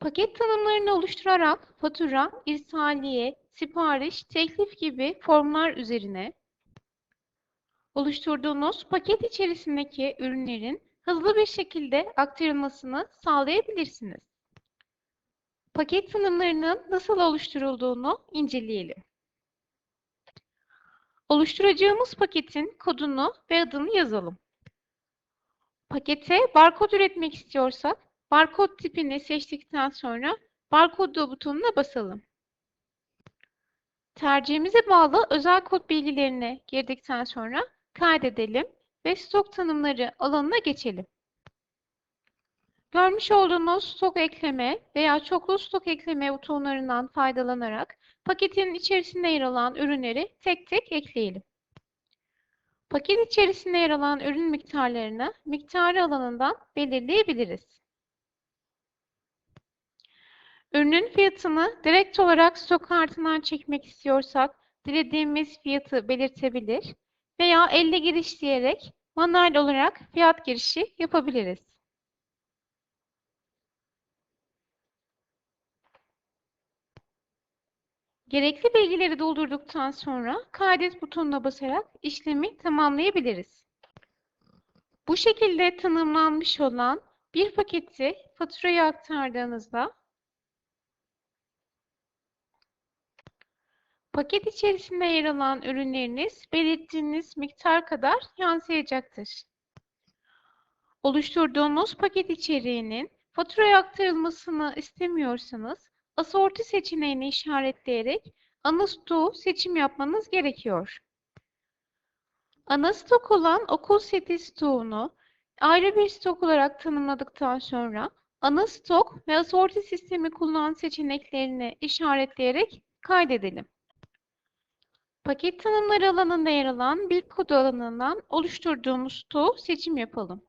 Paket tanımlarını oluşturarak fatura, irsaliye, sipariş, teklif gibi formlar üzerine oluşturduğunuz paket içerisindeki ürünlerin hızlı bir şekilde aktarılmasını sağlayabilirsiniz. Paket tanımlarının nasıl oluşturulduğunu inceleyelim. Oluşturacağımız paketin kodunu ve adını yazalım. Pakete barkod üretmek istiyorsak, barkod tipini seçtikten sonra barkodu butonuna basalım. Tercihimize bağlı özel kod bilgilerini girdikten sonra kaydedelim ve stok tanımları alanına geçelim. Görmüş olduğunuz stok ekleme veya çoklu stok ekleme butonlarından faydalanarak paketin içerisinde yer alan ürünleri tek tek ekleyelim. Paket içerisinde yer alan ürün miktarlarını miktarı alanından belirleyebiliriz. Ürünün fiyatını direkt olarak stok kartından çekmek istiyorsak dilediğimiz fiyatı belirtebilir veya elle giriş diyerek manuel olarak fiyat girişi yapabiliriz. Gerekli bilgileri doldurduktan sonra kaydet butonuna basarak işlemi tamamlayabiliriz. Bu şekilde tanımlanmış olan bir paketi faturaya aktardığınızda paket içerisinde yer alan ürünleriniz belirttiğiniz miktar kadar yansıyacaktır. Oluşturduğunuz paket içeriğinin faturaya aktarılmasını istemiyorsanız asorti seçeneğini işaretleyerek ana stoğu seçim yapmanız gerekiyor. Ana stok olan okul seti stoğunu ayrı bir stok olarak tanımladıktan sonra ana stok ve asorti sistemi kullan seçeneklerini işaretleyerek kaydedelim. Paket tanımları alanında yer alan bir kod alanından oluşturduğumuz stoğu seçim yapalım.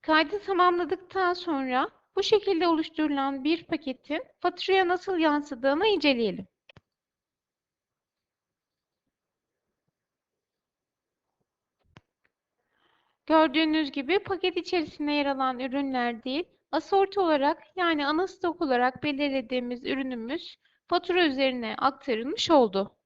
Kaydı tamamladıktan sonra bu şekilde oluşturulan bir paketin faturaya nasıl yansıdığını inceleyelim. Gördüğünüz gibi paket içerisinde yer alan ürünler değil, asorti olarak yani ana stok olarak belirlediğimiz ürünümüz fatura üzerine aktarılmış oldu.